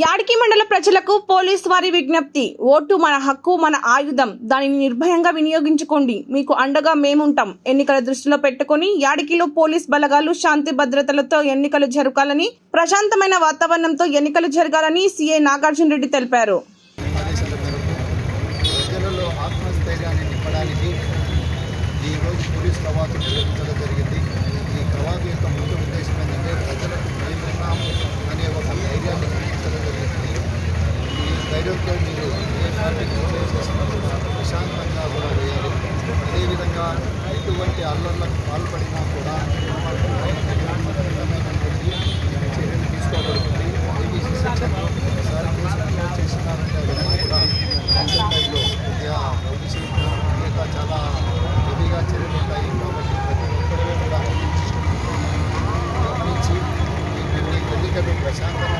యాడికి మండల ప్రజలకు పోలీస్ వారి విజ్ఞప్తి. ఓటు మన హక్కు మన ఆయుధం. దానిని నిర్భయంగా వినియోగించుకోండి. మీకు అండగా మేముంటాం. ఎన్నికల దృష్టిలో పెట్టుకొని యాడికిలో పోలీస్ బలగాలు శాంతి భద్రతలతో ఎన్నికలు జరగాలని ప్రశాంతమైన వాతావరణంతో ఎన్నికలు జరగాలని సీఏ నాగార్జున రెడ్డి తెలిపారు. ఈ రోజు పోలీస్ ఐరోప్లో మీరు ఏ కార్మికులు ఎంజాయ్ చేస్తున్నారు ప్రశాంతంగా కూడా వేయాలి అదేవిధంగా ఎటువంటి అల్లర్లకు పాల్పడినా కూడా చర్యలు తీసుకోబడుతుంది ఏబీసీ సెక్షన్ ఒకసారి కేసులో చేస్తున్నారంటే అవన్నీ కూడా స్థాయిలో విద్యా రౌడీసీ చాలా హెవీగా చర్యలు ఉంటాయి కాబట్టి ప్రతి ఒక్కరూ కూడా గమనించి గమనించి ప్రశాంతంగా